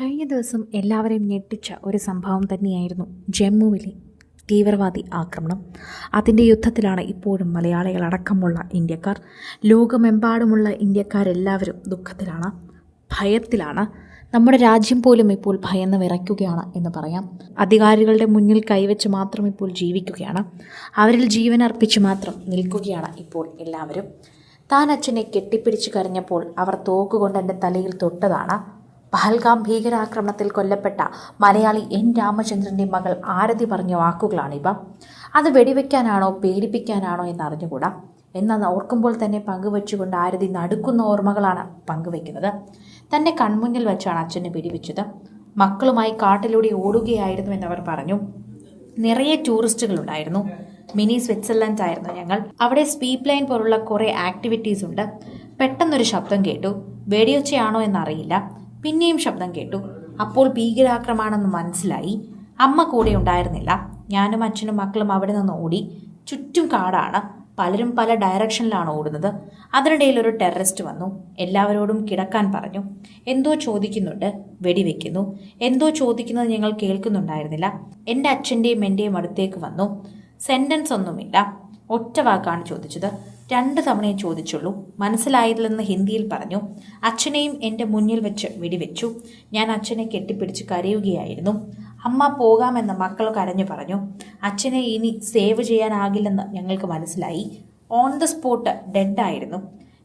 കഴിഞ്ഞ ദിവസം എല്ലാവരെയും ഞെട്ടിച്ച ഒരു സംഭവം തന്നെയായിരുന്നു ജമ്മുവിലെ തീവ്രവാദി ആക്രമണം. അതിന്റെ യുദ്ധത്തിലാണ് ഇപ്പോഴും മലയാളികളടക്കമുള്ള ഇന്ത്യക്കാർ. ലോകമെമ്പാടുമുള്ള ഇന്ത്യക്കാരെല്ലാവരും ദുഃഖത്തിലാണ് ഭയത്തിലാണ്. നമ്മുടെ രാജ്യം പോലും ഇപ്പോൾ ഭയന്ന് വിറയ്ക്കുകയാണ് എന്ന് പറയാം. അധികാരികളുടെ മുന്നിൽ കൈവച്ച് മാത്രം ഇപ്പോൾ ജീവിക്കുകയാണ്. അവരിൽ ജീവൻ അർപ്പിച്ച് മാത്രം നിൽക്കുകയാണ് ഇപ്പോൾ എല്ലാവരും. താൻ അച്ഛനെ കെട്ടിപ്പിടിച്ച് കരഞ്ഞപ്പോൾ അവർ തോക്കുകൊണ്ട് എന്റെ തലയിൽ തൊട്ടതാണ്. പഹൽഗാം ഭീകരാക്രമണത്തിൽ കൊല്ലപ്പെട്ട മലയാളി എൻ രാമചന്ദ്രന്റെ മകൾ ആരതി പറഞ്ഞ വാക്കുകളാണിവ. അത് വെടിവെക്കാനാണോ പേടിപ്പിക്കാനാണോ എന്നറിഞ്ഞുകൂടാ. എന്നത് ഓർക്കുമ്പോൾ തന്നെ പങ്കുവച്ചുകൊണ്ട് ആരതി നടുക്കുന്ന ഓർമ്മകളാണ് പങ്കുവെക്കുന്നത് തന്റെ കൺമുന്നിൽ വെച്ചാണ് അച്ഛനെ വെടിവെച്ചത്. മക്കളുമായി കാട്ടിലൂടെ ഓടുകയായിരുന്നു എന്നവർ പറഞ്ഞു. നിറയെ ടൂറിസ്റ്റുകൾ ഉണ്ടായിരുന്നു മിനി സ്വിറ്റ്സർലൻഡ് ആയിരുന്നു ഞങ്ങൾ. അവിടെ സ്വീപ്പ് ലൈൻ പോലുള്ള കുറേ ആക്ടിവിറ്റീസ് ഉണ്ട്. പെട്ടെന്നൊരു ശബ്ദം കേട്ടു. വെടിയൊച്ചയാണോ എന്നറിയില്ല. പിന്നെയും ശബ്ദം കേട്ടു. അപ്പോൾ ഭീകരാക്രമാണെന്ന് മനസ്സിലായി. അമ്മ കൂടെ ഉണ്ടായിരുന്നില്ല. ഞാനും അച്ഛനും മക്കളും അവിടെ നിന്ന് ഓടി. ചുറ്റും കാടാണ്. പലരും പല ഡയറക്ഷനിലാണ് ഓടുന്നത്. അതിനിടയിൽ ഒരു ടെററിസ്റ്റ് വന്നു. എല്ലാവരോടും കിടക്കാൻ പറഞ്ഞു. എന്തോ ചോദിക്കുന്നുണ്ട്. വെടിവെക്കുന്നു. എന്തോ ചോദിക്കുന്നത് ഞങ്ങൾ കേൾക്കുന്നുണ്ടായിരുന്നില്ല. എന്റെ അച്ഛന്റെയും എന്റെയും അടുത്തേക്ക് വന്നു. സെന്റൻസ് ഒന്നുമില്ല. ഒറ്റ വാക്കാണ് ചോദിച്ചത്. രണ്ട് തവണയെ ചോദിച്ചുള്ളൂ. മനസ്സിലായില്ലെന്ന് ഹിന്ദിയിൽ പറഞ്ഞു. അച്ഛനെയും എന്റെ മുന്നിൽ വെച്ച് വെടിവെച്ചു. ഞാൻ അച്ഛനെ കെട്ടിപ്പിടിച്ച് കരയുകയായിരുന്നു. അമ്മ പോകാമെന്ന് മക്കൾ കരഞ്ഞു പറഞ്ഞു. അച്ഛനെ ഇനി സേവ് ചെയ്യാനാകില്ലെന്ന് ഞങ്ങൾക്ക് മനസ്സിലായി. ഓൺ ദ സ്പോട്ട് ഡെഡായിരുന്നു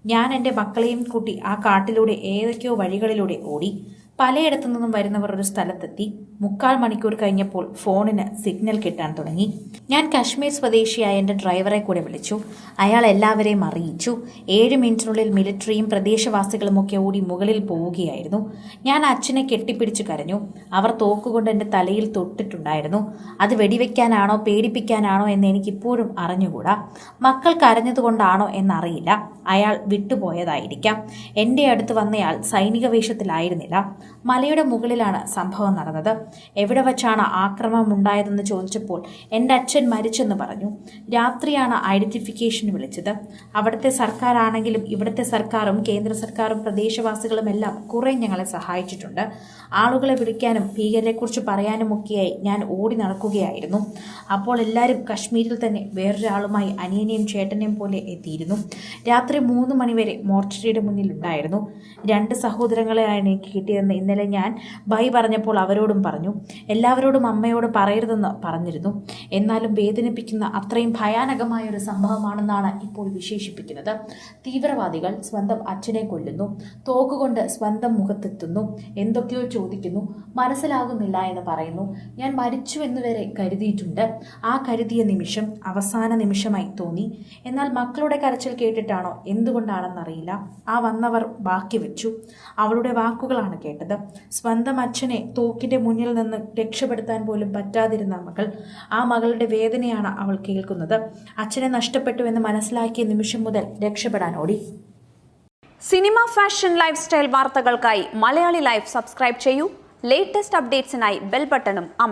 ഞാൻ എന്റെ മക്കളെയും കൂട്ടി ആ കാട്ടിലൂടെ ഏതൊക്കെയോ വഴികളിലൂടെ ഓടി. പലയിടത്തു നിന്നും വരുന്നവർ ഒരു സ്ഥലത്തെത്തി. മുക്കാൽ മണിക്കൂർ കഴിഞ്ഞപ്പോൾ ഫോണിന് സിഗ്നൽ കിട്ടാൻ തുടങ്ങി. ഞാൻ കശ്മീർ സ്വദേശിയായ എന്റെ ഡ്രൈവറെ കൂടെ വിളിച്ചു. അയാൾ എല്ലാവരെയും അറിയിച്ചു. ഏഴ് മിനിറ്റിനുള്ളിൽ മിലിറ്ററിയും പ്രദേശവാസികളും ഒക്കെ ഓടി മുകളിൽ പോവുകയായിരുന്നു. ഞാൻ അച്ഛനെ കെട്ടിപ്പിടിച്ചു കരഞ്ഞു. അവർ തോക്കുകൊണ്ട് എന്റെ തലയിൽ തൊട്ടിട്ടുണ്ടായിരുന്നു. അത് വെടിവെക്കാനാണോ പേടിപ്പിക്കാനാണോ എന്ന് എനിക്കിപ്പോഴും അറിഞ്ഞുകൂടാ. മക്കൾ കരഞ്ഞതുകൊണ്ടാണോ എന്നറിയില്ല. അയാൾ വിട്ടുപോയതായിരിക്കാം. എന്റെ അടുത്ത് വന്നയാൾ സൈനിക വേഷത്തിലായിരുന്നില്ല. മലയുടെ മുകളിലാണ് സംഭവം നടന്നത്. എവിടെ വച്ചാണ് ആക്രമണം ഉണ്ടായതെന്ന് ചോദിച്ചപ്പോൾ എന്റെ അച്ഛൻ മരിച്ചെന്ന് പറഞ്ഞു. രാത്രിയാണ് ഐഡന്റിഫിക്കേഷൻ വിളിച്ചത്. അവിടുത്തെ സർക്കാരാണെങ്കിലും ഇവിടുത്തെ സർക്കാരും കേന്ദ്ര സർക്കാരും പ്രദേശവാസികളും എല്ലാം കുറേ ഞങ്ങളെ സഹായിച്ചിട്ടുണ്ട്. ആളുകളെ വിളിക്കാനും ഭീകരരെക്കുറിച്ച് പറയാനുമൊക്കെയായി ഞാൻ ഓടി നടക്കുകയായിരുന്നു. അപ്പോൾ എല്ലാവരും കശ്മീരിൽ തന്നെ വേറൊരാളുമായി അനിയനെയും ചേട്ടനെയും പോലെ എത്തിയിരുന്നു. രാത്രി മൂന്ന് മണിവരെ മോർച്ചറിയുടെ മുന്നിൽ ഉണ്ടായിരുന്നു. രണ്ട് സഹോദരങ്ങളെയാണ് എനിക്ക് കിട്ടിയതെന്ന് ഇന്നലെ ഞാൻ ബൈ പറഞ്ഞപ്പോൾ അവരോടും പറഞ്ഞു. എല്ലാവരോടും അമ്മയോട് പറയരുതെന്ന് പറഞ്ഞിരുന്നു. എന്നാലും വേദനിപ്പിക്കുന്ന അത്രയും ഭയാനകമായ ഒരു സംഭവമാണെന്നാണ് ഇപ്പോൾ വിശേഷിപ്പിക്കുന്നത്. തീവ്രവാദികൾ സ്വന്തം അച്ഛനെ കൊല്ലുന്നു. തോക്കുകൊണ്ട് സ്വന്തം മുഖത്തെത്തുന്നു. എന്തൊക്കെയോ ചോദിക്കുന്നു. മനസ്സിലാകുന്നില്ല എന്ന് പറയുന്നു. ഞാൻ മരിച്ചു എന്ന് വരെ കരുതിയിട്ടുണ്ട്. ആ കരുതിയ നിമിഷം അവസാന നിമിഷമായി തോന്നി. എന്നാൽ മക്കളുടെ കരച്ചിൽ കേട്ടിട്ടാണോ? എന്തുകൊണ്ടാണെന്നറിയില്ല. ആ വന്നവർ ബാക്കി വെച്ചു. അവളുടെ വാക്കുകളാണ് കേട്ടത്. സ്വന്തം അച്ഛനെ തോക്കിന്റെ മുന്നിൽ നിന്ന് രക്ഷപ്പെടുത്താൻ പോലും പറ്റാതിരുന്ന മകൾ ആ മകളുടെ വേദനയാണ് അവൾ കേൾക്കുന്നത്. അച്ഛനെ നഷ്ടപ്പെട്ടു എന്ന് മനസ്സിലാക്കിയ നിമിഷം മുതൽ രക്ഷപ്പെടാൻ ഓടി. സിനിമ ഫാഷൻ ലൈഫ് സ്റ്റൈൽ വാർത്തകൾക്കായി മലയാളി ലൈഫ് സബ്സ്ക്രൈബ് ചെയ്യൂ. ലേറ്റസ്റ്റ് അപ്ഡേറ്റ്സിനായി ബെൽ ബട്ടണും അമർ